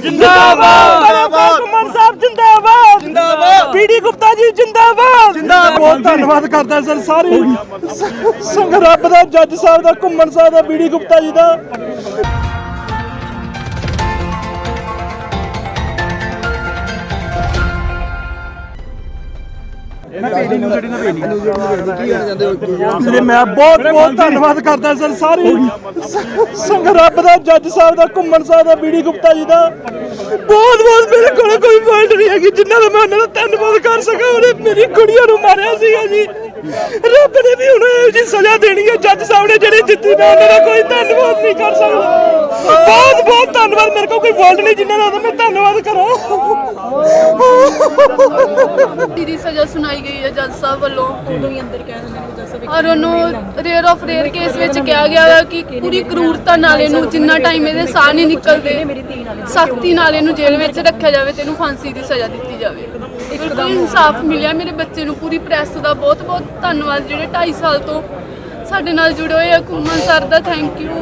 ਜਿੰਦਾਬਾਦ। ਸਾਹਿਬ ਜਿੰਦਾਬਾਦ। ਗੁਪਤਾ ਜੀ ਜਿੰਦਾਬਾਦ। ਜਿੰਦਾਬਾਦ। ਬਹੁਤ ਧੰਨਵਾਦ ਕਰਦਾ ਸਰ ਸਾਰੀ ਸੰਗ ਰੱਬ ਦਾ ਜੱਜ ਸਾਹਿਬ ਦਾ ਕੁਮਨ ਸਾਹਿਬ ਦਾ ਬੀਡੀ ਗੁਪਤਾ ਜੀ ਦਾ। ਜੀ ਮੈਂ ਬਹੁਤ ਬਹੁਤ ਧੰਨਵਾਦ ਕਰਦਾ ਸਰ ਸਾਰੀ ਸੰਗ ਰੱਬ ਦਾ ਜੱਜ ਸਾਹਿਬ ਦਾ ਘੁੰਮਣ ਸਾਹਿਬ ਦਾ ਬੀੜੀ ਗੁਪਤਾ ਜੀ ਦਾ। ਬਹੁਤ ਬਹੁਤ ਮੇਰੇ ਕੋਲ ਕੋਈ ਫਾਲਟ ਨਹੀਂ ਹੈਗੀ ਜਿੰਨਾ ਦਾ ਮੈਂ ਉਹਨਾਂ ਦਾ ਧੰਨਵਾਦ ਕਰ ਸਕਾਂ ਉਹਨੇ ਮੇਰੀ ਕੁੜੀਆਂ ਨੂੰ ਮਾਰਿਆ ਸੀਗਾ ਜੀ। ਰੱਬ ਨੇ ਵੀ ਹੁਣ ਇਹੋ ਜਿਹੀ ਸਜ਼ਾ ਦੇਣੀ ਹੈ ਜੱਜ ਸਾਹਿਬ ਨੇ ਜਿਹੜੀ ਦਿੱਤੀ ਮੈਂ ਉਹਨਾਂ ਦਾ ਕੋਈ ਧੰਨਵਾਦ ਨਹੀਂ ਕਰ ਸਕਦਾ। ਬਹੁਤ ਬਹੁਤ ਧੰਨਵਾਦ, ਮੇਰੇ ਕੋਲ ਕੋਈ ਫਾਲਟ ਨਹੀਂ ਜਿੰਨਾ ਦਾ ਮੈਂ ਧੰਨਵਾਦ ਕਰਾਂ। ਦੀ ਸਜ਼ਾ ਸੁਣਾਈ ਗਈ ਹੈ ਜੱਜ ਸਾਹਿਬ ਵੱਲੋਂ। ਉਦੋਂ ਹੀ ਅੰਦਰ ਕਹਿ ਦਿੰਦੇ ਨੇ ਜੱਜ ਸਾਹਿਬ ਔਰ ਉਹਨੂੰ ਰੇਅਰ ਆਫ ਰੇਅਰ ਕੇਸ ਵਿੱਚ ਕਿਹਾ ਗਿਆ ਹੈ ਕਿ ਪੂਰੀ ਕਰੂਰਤਾ ਨਾਲ ਇਹਨੂੰ ਜਿੰਨਾ ਟਾਈਮ ਇਹਦੇ ਸਾਹ ਨਹੀਂ ਨਿਕਲਦੇ, ਸਖਤੀ ਨਾਲ ਇਹਨੂੰ ਜੇਲ੍ਹ ਵਿੱਚ ਰੱਖਿਆ ਜਾਵੇ ਤੇ ਇਹਨੂੰ ਫਾਂਸੀ ਦੀ ਸਜ਼ਾ ਦਿੱਤੀ ਜਾਵੇ। ਬਿਲਕੁਲ ਇਨਸਾਫ ਮਿਲਿਆ ਮੇਰੇ ਬੱਚੇ ਨੂੰ, ਪੂਰੀ ਪ੍ਰੈਸ ਦਾ ਬਹੁਤ ਬਹੁਤ ਧੰਨਵਾਦ, ਜਿਹੜੇ 2.5 ਸਾਲ ਤੋਂ ਸਾਡੇ ਨਾਲ ਜੁੜੇ ਹੋਏ ਆ। ਕੁਮਨ ਸਰ ਦਾ ਥੈਂਕ ਯੂ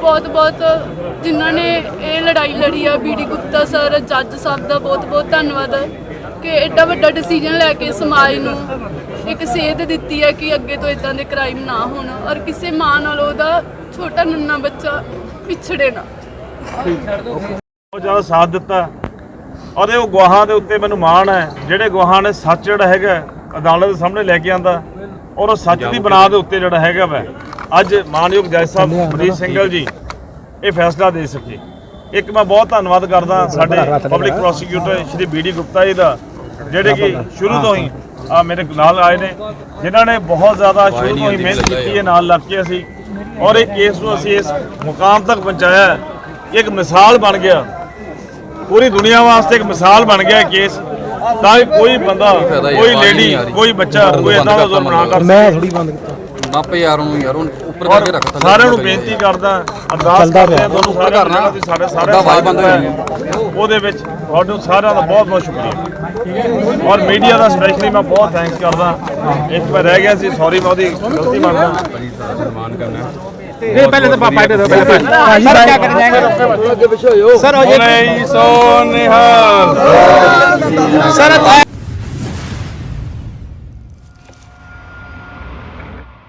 ਬਹੁਤ ਬਹੁਤ ਜਿਨ੍ਹਾਂ ਨੇ ਇਹ ਲੜਾਈ ਲੜੀ ਆ ਬੀਡੀ ਗੁਪਤਾ ਸਰ ਜੱਜ ਸਾਹਿਬ ਦਾ ਬਹੁਤ ਬਹੁਤ ਧੰਨਵਾਦ ਕਿ ਐਡਾ ਵੱਡਾ ਡਿਸੀਜਨ ਲੈ ਕੇ ਸਮਾਜ ਨੂੰ ਇੱਕ ਸੇਧ ਦਿੱਤੀ ਹੈ ਕਿ ਅੱਗੇ ਤੋਂ ਇਦਾਂ ਦੇ ਕ੍ਰਾਈਮ ਨਾ ਹੋਣ ਔਰ ਕਿਸੇ ਮਾਂ ਨਾਲ ਉਹਦਾ ਛੋਟਾ ਨੰਨਾ ਬੱਚਾ ਵਿਛੜੇ ਨਾ। ਬਹੁਤ ਜ਼ਿਆਦਾ ਸਾਥ ਦਿੱਤਾ। ਉਹਦੇ ਉਹ ਗਵਾਹਾਂ ਦੇ ਉੱਤੇ ਮੈਨੂੰ ਮਾਣ ਹੈ ਜਿਹੜੇ ਗਵਾਹਾਂ ਨੇ ਸੱਚ ਜਿਹੜਾ ਹੈਗਾ ਅਦਾਲਤ ਦੇ ਸਾਹਮਣੇ ਲੈ ਕੇ ਆਂਦਾ ਔਰ ਉਹ ਸੱਚ ਦੀ ਬਣਾ ਦੇ ਉੱਤੇ ਜਿਹੜਾ ਹੈਗਾ ਵੈ। ਅੱਜ ਮਾਨਯੋਗ ਜੱਜ ਸਾਹਿਬ ਸਿੰਘਲ ਜੀ ਇਹ ਫੈਸਲਾ ਦੇ ਸਕੇ। ਇੱਕ ਮੈਂ ਬਹੁਤ ਧੰਨਵਾਦ ਕਰਦਾ ਸਾਡੇ public prosecutor Shri BD Gupta ji ਦਾ ਜਿਹੜੇ ਕਿ ਸ਼ੁਰੂ ਤੋਂ ਹੀ। ਆ ਮੇਰੇ ਨਾਲ ਆਏ ਨੇ ਜਿਨ੍ਹਾਂ ਨੇ ਬਹੁਤ ਜ਼ਿਆਦਾ ਸ਼ੁਰੂ ਤੋਂ ਹੀ ਮਿਹਨਤ ਕੀਤੀ ਹੈ ਨਾਲ ਲੱਗ ਕੇ ਅਸੀਂ। ਔਰ ਇਹ ਕੇਸ ਨੂੰ ਅਸੀਂ ਇਸ ਮੁਕਾਮ ਤੱਕ ਪਹੁੰਚਾਇਆ। ਇੱਕ ਮਿਸਾਲ ਬਣ ਗਿਆ। ਪੂਰੀ ਦੁਨੀਆ ਵਾਸਤੇ ਇੱਕ ਮਿਸਾਲ ਬਣ ਗਿਆ ਕੇਸ। ਤਾਂ ਕੋਈ ਬੰਦਾ ਕੋਈ ਲੇਡੀ। ਕੋਈ ਬੱਚਾ ਕੋਈ ਇਦਾਂ ਦਾ ਜ਼ੁਲਮ ਨਾ ਕਰ ਮੈਂ ਥੋੜੀ ਬੰਦ ਕੀਤਾ। ਨੱਪ ਯਾਰ ਉਹਨੂੰ ਯਾਰ ਉਹਨੂੰ ਉੱਪਰ ਕਰਕੇ ਰੱਖ ਥੱਲੇ। ਸਾਰਿਆਂ ਨੂੰ ਬੇਨਤੀ ਕਰਦਾ ਅਰਦਾਸ ਕਰਦੇ ਤੁਹਾਨੂੰ ਸਾਰਿਆਂ ਨੂੰ ਵੀ ਸਾਡੇ ਸਾਰੇ ਵਾਈ ਬੰਦ ਹੋਇਆ ਉਹਦੇ ਵਿੱਚ ਤੁਹਾਨੂੰ ਸਾਰਿਆਂ ਦਾ ਬਹੁਤ ਬਹੁਤ ਸ਼ੁਕਰੀਆ। ਔਰ ਮੀਡੀਆ ਦਾ ਸਪੈਸ਼ਲੀ ਮੈਂ ਬਹੁਤ ਥੈਂਕਸ ਕਰਦਾ। ਇੱਕ ਪਰ ਰਹਿ ਗਿਆ ਸੀ ਸੌਰੀ ਮੈਂ ਉਹਦੀ ਗਲਤੀ ਮੰਨਦਾ। ਸਨਮਾਨ ਕਰਨਾ ਨਹੀਂ ਪਹਿਲੇ ਤਾਂ ਪਾਪਾ ਦੇ ਦੋ ਪਹਿਲੇ ਪਾਪਾ। ਸਰ ਕੀ ਕਰ ਜਾਏਗਾ? ਸਰ ਹੋ ਜੇ ਨਹੀਂ ਸਰ